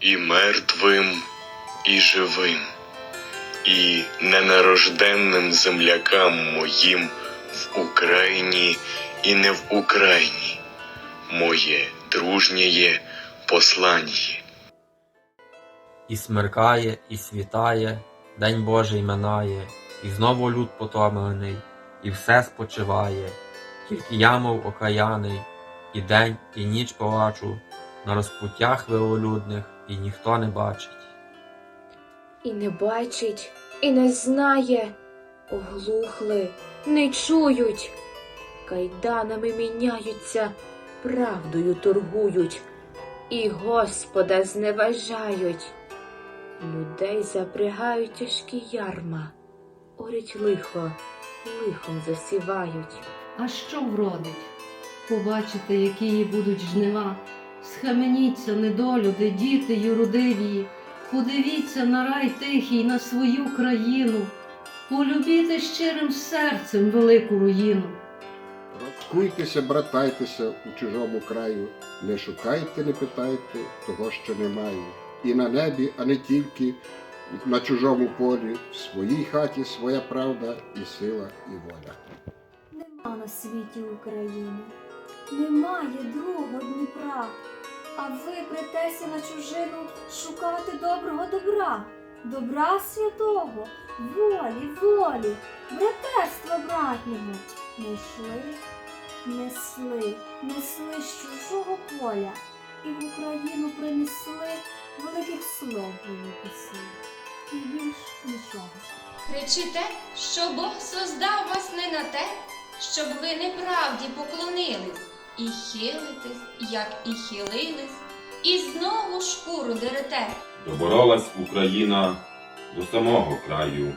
і мертвим, і живим, і ненарожденним землякам моїм в Україні і не в Україні, моє дружнє послання. І смеркає, і світає, День Божий минає, і знову люд потомлений, і все спочиває. Тільки я, мов окаяний, і день, і ніч плачу, на розпуттях вилолюдних, і ніхто не бачить. І не бачить, і не знає, оглухли, не чують, кайданами міняються, правдою торгують, і Господа зневажають. Людей запрягають тяжкі ярма, орять лихо, лихом засівають. А що вродить? Побачите, які її будуть жнива. Схаменіться, недолюди, діти юродиві, подивіться на рай тихий, на свою країну, полюбіте щирим серцем велику руїну. Радкуйтеся, братайтеся у чужому краю, не шукайте, не питайте того, що немає. І на небі, а не тільки на чужому полі, в своїй хаті своя правда і сила, і воля. Нема на світі України, немає другого Дніпра, а ви претеся на чужину шукати доброго добра, добра святого, волі, волі, братерства братнього. Не йшли, несли, несли з чужого поля і в Україну принесли великих слов виписи. І більш нічого. Кричите, що Бог создав вас не на те, щоб ви неправді поклонились, і хилитесь, як і хилились, і знову шкуру дерете. Доборолась Україна до самого краю,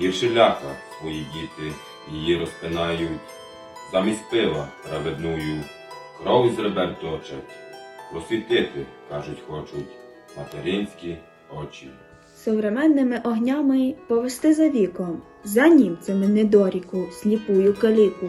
гірше ляха свої діти її розпинають, замість пива праведную, кров з ребер точать, просвітити, кажуть, хочуть, материнські очі. Современними огнями повести за віком, за німцями недоріку, сліпую каліку.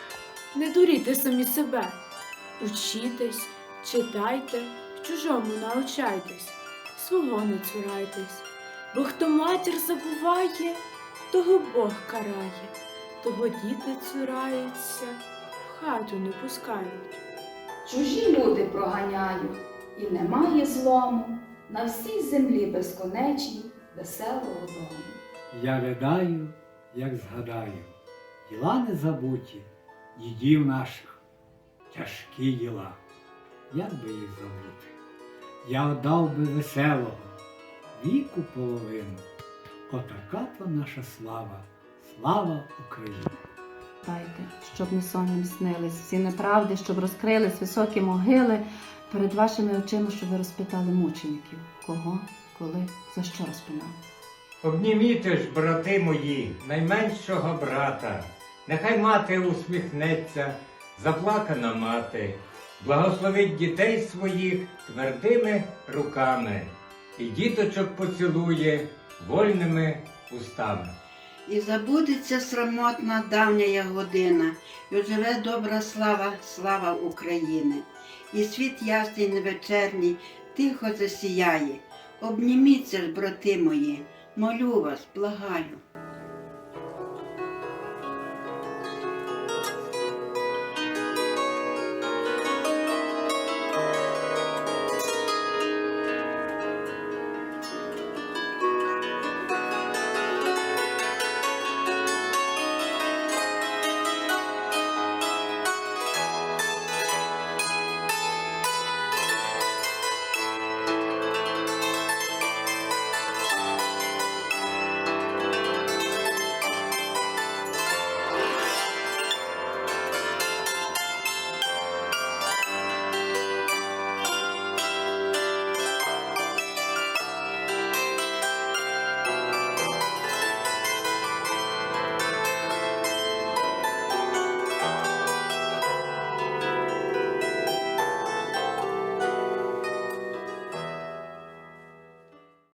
Не дуріте самі себе. Учітесь, читайте, в чужому навчайтесь, свого не цурайтесь. Бо хто матір забуває, того Бог карає, того діти цураються, в хату не пускають. Чужі люди проганяють, і немає злому на всій землі безконечній веселого дому. Я ридаю, як згадаю, діла не забуті, дідів наших, тяжкі діла, як би їх забути? Я отдав би веселого, віку половину. Отака то наша слава, слава України. Дайте, щоб не сонним снились, всі неправди, щоб розкрились високі могили перед вашими очима, щоб ви розпитали мучеників. Кого, коли, за що розпинали. Обніміте ж, брати мої, найменшого брата, нехай мати усміхнеться, заплакана мати, благословить дітей своїх твердими руками, і діточок поцілує вольними устами. І забудеться срамотна давня година, і оживе добра слава, слава України. І світ ясний невечерній тихо засіяє. Обніміться ж, брати мої, молю вас, благаю.